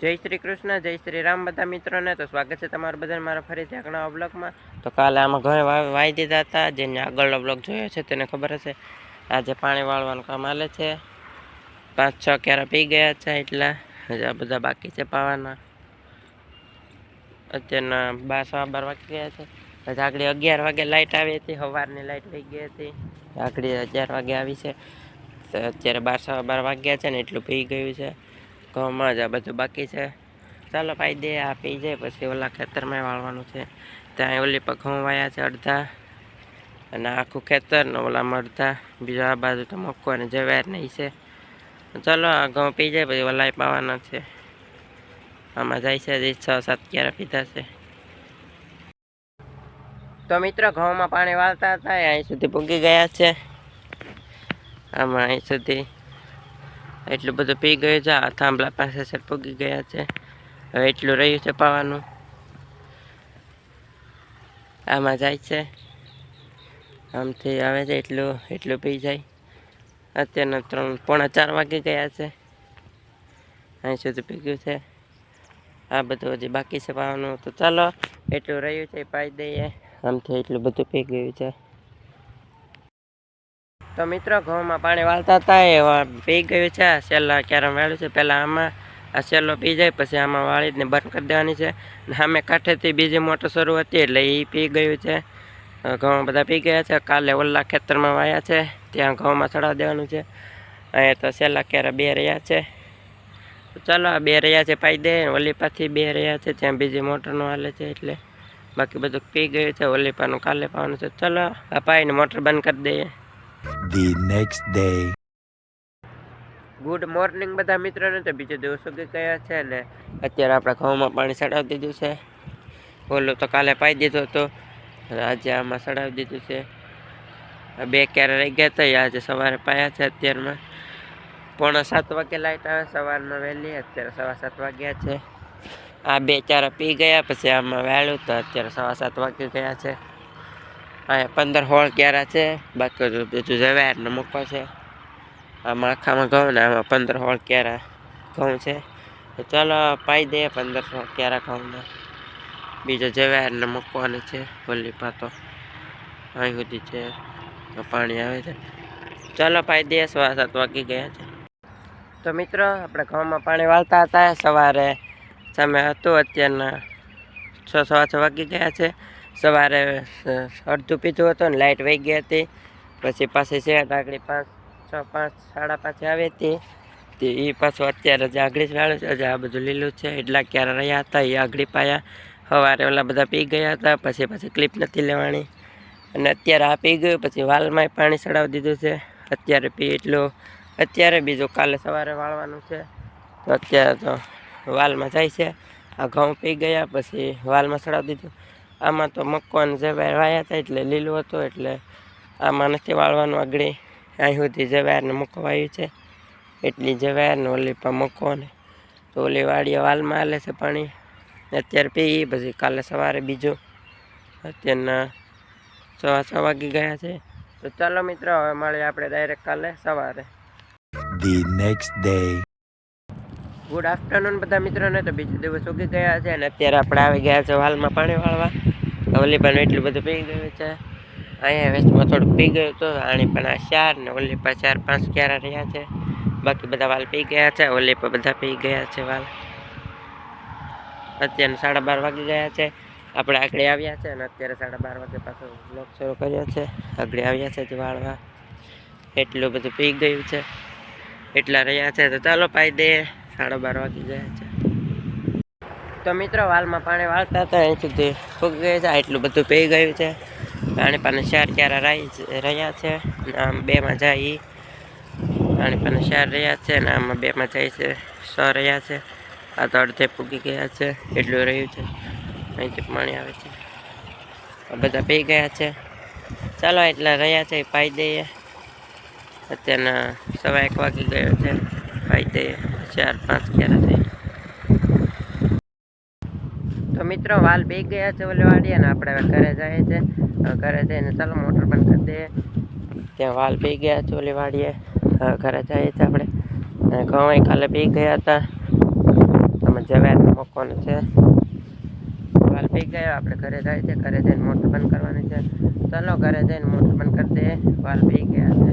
જય શ્રી કૃષ્ણ, જય શ્રી રામ બધા મિત્રોને. તો સ્વાગત છે તમારું બધાને મારા ફરીથી આગળના બ્લોગમાં. તો કાલે આમાં ઘરે વાવી દીધા હતા, જેને આગળનો બ્લોગ જોયો છે તેને ખબર હશે. આજે પાણી વાળવાનું કામ હાલે છે. પાંચ, છ ક્યારે પી ગયા છે એટલા. હજા બધા બાકી છે પાવાના. અત્યારના બાર સવા બાર વાગી ગયા છે. પછી આગળ અગિયાર વાગે લાઇટ આવી હતી સવારની લાઇટ લઈ ગઈ હતી. આગળ અગિયાર વાગે આવી છે. અત્યારે બાર, સવા બાર વાગ્યા છે ને એટલું પી ગયું છે. ઘઉંમાં જ આ બધું બાકી છે. ચાલો પાઈ દે, આ પી જાય, પછી ઓલા ખેતરમાં વાળવાનું છે. ત્યાં ઓલી પર ઘઉં વાયા છે અડધા અને આખું ખેતર ને ઓલામાં અડધા. બીજા આ બાજુ તો મક્કો અને જવેર નહીં છે. ચાલો, આ ઘઉં પી જાય, પછી ઓલા પાવાના છે. આમાં જાય છે હજી છ સાત ક્યારે પીધા છે. તો મિત્રો, ઘઉંમાં પાણી વાળતા હતા અહીં સુધી પૂગી ગયા છે. આમાં અહીં સુધી એટલું બધું પી ગયું છે, આ થાંભલા પાસે છે, પૂગી ગયા છે. હવે એટલું રહ્યું છે પાવાનું. આમાં જાય છે. આમથી આવે છે, એટલું એટલું પી જાય. અત્યારના ત્રણ, પોણા ચાર વાગી ગયા છે. અહીં સુધી પી ગયું છે. આ બધું હજી બાકી છે પાવાનું. તો ચાલો, એટલું રહ્યું છે, પાઈ દઈએ. આમથી એટલું બધું પી ગયું છે. તો મિત્રો, ઘઉંમાં પાણી વાળતા હતા, એ પી ગયું છે. આ છેલ્લા ક્યારે વાળ્યું છે. પહેલાં આમાં, આ છેલ્લો પી જાય, પછી આમાં વાળીને બંધ કરી દેવાની છે. સામે કાંઠેથી બીજી મોટર શરૂ હતી, એટલે એ પી ગયું છે. ઘઉં બધા પી ગયા છે. કાલે ઓલા ખેતરમાં વાયા છે. ત્યાં ઘઉંમાં ચડાવી દેવાનું છે. અહીંયા તો છેલ્લા ક્યારે બે રહ્યા છે. ચાલો, આ બે રહ્યા છે પાઈ દે. ઓલી બે રહ્યા છે. ત્યાં બીજી મોટરનું હાલે છે, એટલે બાકી બધું પી ગયું છે. ઓલી પાનું કાલે પાવાનું છે. ચાલો, આ પાઈને મોટર બંધ કરી દઈએ. The next day. Good morning બધા મિત્રોને. તો બીજો દિવસ ઉગી ગયા છે ને? અત્યારે આપણે ઘઉંમાં પાણી ચડાવી દીધું છે. ઓલું તો કાલે પાઈ દીધું હતો. આજે આમાં ચડાવી દીધું છે. બે ક્યારે રહી ગયા હતા આજે સવારે પાયા છે અત્યારમાં. પોણા સાત વાગે લાઇટ આવે, સવારમાં વહેલી, અત્યારે સવા સાત વાગ્યા છે. આ બે ચાર પી ગયા, પછી આમાં વહેલું તો અત્યારે સવા સાત વાગે ગયા છે. અહીંયા પંદર હોળ ક્યારા છે, બાકી બધું બીજું મૂકવા છે. આમાં આખામાં ઘઉં ને આમાં પંદર હોળ ક્યારા ઘઉં છે. તો ચાલો પાઈ દે પંદર હોળ ક્યારા ઘઉંને. બીજો જવારને મૂકવાનો છે ઓલી પાતો. અહીં સુધી છે પાણી આવે છે. ચાલો પાઈ દે, સવા સાત વાગી ગયા છે. તો મિત્રો, આપણે ઘઉંમાં પાણી વાળતા હતા. સવારે સામે હતું, અત્યારના છ સવા છ વાગી ગયા છે. સવારે અડધું પીધું હતું ને લાઇટ વહી ગઈ હતી. પછી પાછી છે આગળ પાંચ, છ, પાંચ, સાડા પાંચે આવી હતી. તે એ પાછું અત્યારે જે આગળી વાળું છે આ બધું લીલું છે, એટલા ક્યારે રહ્યા હતા એ આગળી પાયા. સવારે ઓલા બધા પી ગયા હતા, પછી પછી ક્લિપ નથી લેવાની. અને અત્યારે આ પી ગયું, પછી વાલમાંય પાણી ચડાવી દીધું છે. અત્યારે પી એટલું, અત્યારે બીજું કાલે સવારે વાળવાનું છે. તો અત્યારે તો વાલમાં જાય છે. આ ઘઉં પી ગયા, પછી વાલમાં ચડાવી દીધું. આમાં તો મક્કો અને જવાય વાયા હતા એટલે લીલું હતું એટલે આમાં નથી વાળવાનું આગળ. અહીં સુધી જવારને મક્કો વાયું છે. એટલી જવાર ઓલી પણ મક્કો ને તો ઓલી વાડીએ વાલમાં હાલે છે પાણી. અત્યારે પી પછી કાલે સવારે બીજું. અત્યારના સવા છ વાગી ગયા છે. તો ચાલો મિત્રો, હવે મળીએ આપણે ડાયરેક્ટ કાલે સવારે. The next day. Good afternoon બધા મિત્રોને. તો બીજો દિવસ ઉગી ગયા છે અને અત્યારે આપણે આવી ગયા છે વાલમાં પાણી વાળવા. ઓલી પણ એટલું બધું પી ગયું છે. અહીંયા વેસ્ટમાં થોડુંક પી ગયું હતું. આણી પણ આ ચાર ને ઓલી પર ચાર પાંચ ક્યારા રહ્યા છે. બાકી બધા વાલ પી ગયા છે. ઓલી પર બધા પી ગયા છે વાલ. અત્યારે સાડા બાર વાગી ગયા છે. આપણે આગળ આવ્યા છે અને અત્યારે સાડા બાર વાગે પાછો બ્લોક શરૂ કર્યો છે. આગળ આવ્યા છે જે વાળવા. એટલું બધું પી ગયું છે. એટલા રહ્યા છે. તો ચાલો પાઈ દે. સાડા બાર વાગી ગયા છે. તો મિત્રો, વાલમાં પાણી વાળતા હતા અહીં સુધી ફૂગ ગયા છે એટલું બધું પી ગયું છે. પાણી પાણી ચાર ક્યારે રહી રહ્યા છે આમ બેમાં જાય પાણી પાને ચાર રહ્યા છે ને આમાં બેમાં જાય છે, સો રહ્યા છે. આ તો અડધે ફૂગી ગયા છે, એટલું રહ્યું છે. અહીંથી પાણી આવે છે. આ બધા પી ગયા છે. ચાલો એટલા રહ્યા છે, પાઈ દઈએ. અત્યારના સવા એક વાગી ગયો છે. પાઈ દઈએ ચાર પાંચ ક્યારે થઈ તો મિત્રો, વાલ બે ગયા છે ઓલે વાડીએ ને આપણે હવે ઘરે જાય છે ઘરે જઈને ચાલો મોટર બંધ કરી દઈએ. ત્યાં વાલ પી ગયા છે ઓલી વાડીએ ઘરે જઈએ છીએ આપણે. અને ઘઉં કાલે પી ગયા હતા. અમે જવેર મૂકવાનું છે. વાલ પી ગયો, આપણે ઘરે જાય છે ઘરે જઈને મોટર બંધ કરવાની છે. ચાલો ઘરે જઈને મોટર બંધ કરી દઈએ. વાલ પી ગયા છે.